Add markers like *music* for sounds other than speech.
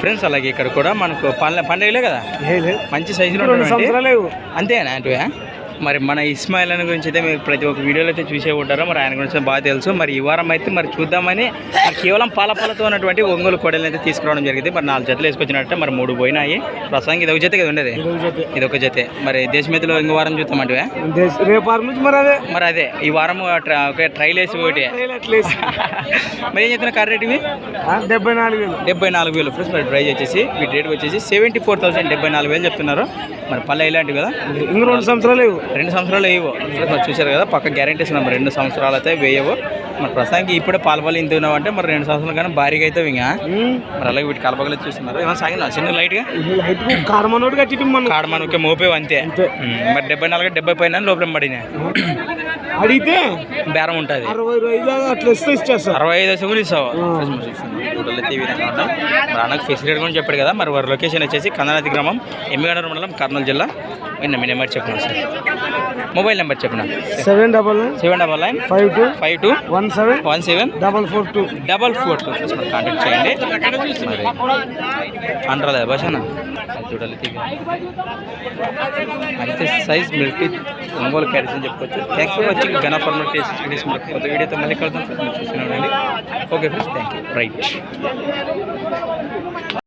Friends అలాగే ఇక్కడ కూడా మనకు పండ్ల పండుగలే కదా? మంచి సైజులో అంతేనా అంటే మరి మన ఇస్మాయిల్ అని గురించి అయితే మీరు ప్రతి ఒక్క వీడియోలో అయితే చూసే ఉంటారు మరి ఆయన గురించి బాగా తెలుసు. మరి ఈ వారం అయితే మరి చూద్దామని మరి కేవలం పాల పాలతో ఉన్నటువంటి ఒంగోలు కొడలు అయితే తీసుకురావడం జరిగింది. మరి నాలుగు జతలు వేసుకొచ్చినట్టే మరి మూడు పోయినాయి. ప్రస్తుతానికి ఇది ఒక జత కదా ఉండేది? ఇది ఒక జతే. మరి దేశమితిలో ఇంకో వారం చూద్దామంటే రేపు వారం నుంచి మరి అదే. మరి అదే ఈ వారం ట్ర- ఒక ట్రైల్ వేసి ఒకటి *laughs* మరి ఏం చెప్తున్నా కార్ రేట్ ఇవి? డెబ్బై నాలుగు వేలు. డెబ్బై నాలుగు వేలు. ఫ్రెండ్స్ మరి ప్రైస్ వచ్చేసి వీటి రేట్ వచ్చేసి సెవెంటీ ఫోర్ థౌసండ్ డెబ్బై నాలుగు వేలు చెప్తున్నారు. మరి పల్లె ఇలాంటివి కదా? ఇంక రెండు సంవత్సరాలు లేవు. రెండు సంవత్సరాలు వేయవు. మరి చూశారు కదా పక్క గ్యారంటీస్ మరి రెండు సంవత్సరాలు అయితే వేయవు. మరి ప్రస్తుతానికి ఇప్పుడే పాలపాలు ఇంత ఉన్నావంటే మరి రెండు సంవత్సరాలు కానీ భారీగా అయితే ఇంకా మరి అలాగే వీటి కలపగలేదు చూస్తున్నారు. ఏమైనా సాగినా చిన్న లైట్గా? కారమనోడు కట్టి మన కాడ మనకి మోపేవు అంతే. మరి డెబ్బై నాలుగు డెబ్బై పైన లోపల పడినా అడిగితే బేరం ఉంటుంది. అరవై ఐదు అట్లా ఇస్తే ఇచ్చేస్తారు అరవై ఐదు ఇస్తావు. టోటల్ అయితే ఈ విధంగా చెప్పాడు కదా మరి వారి లొకేషన్ వచ్చేసి కందనాది గ్రామం ఎమ్మిగనూరు మండలం కర్నూలు జిల్లా. విన్న మీ నెంబర్ చెప్పిన సార్? మొబైల్ నెంబర్ చెప్పిన? Seven double nine seven double nine five two five two one seven one seven double four two double four two. Contact చేయండి. అంటారా భాషనా? చూడాలి అయితే సైజ్ మిల్క్ ఒంగోలు క్యారెట్స్ అని చెప్పుకోవచ్చు. థ్యాంక్స్ ఫర్ వాచింగ్ గనా formal taste videos మరి కొత్త వీడియోతో మళ్ళీ కలుద్దాం. ఫ్రెండ్స్ చూస్తున్నానండి okay friends thank you right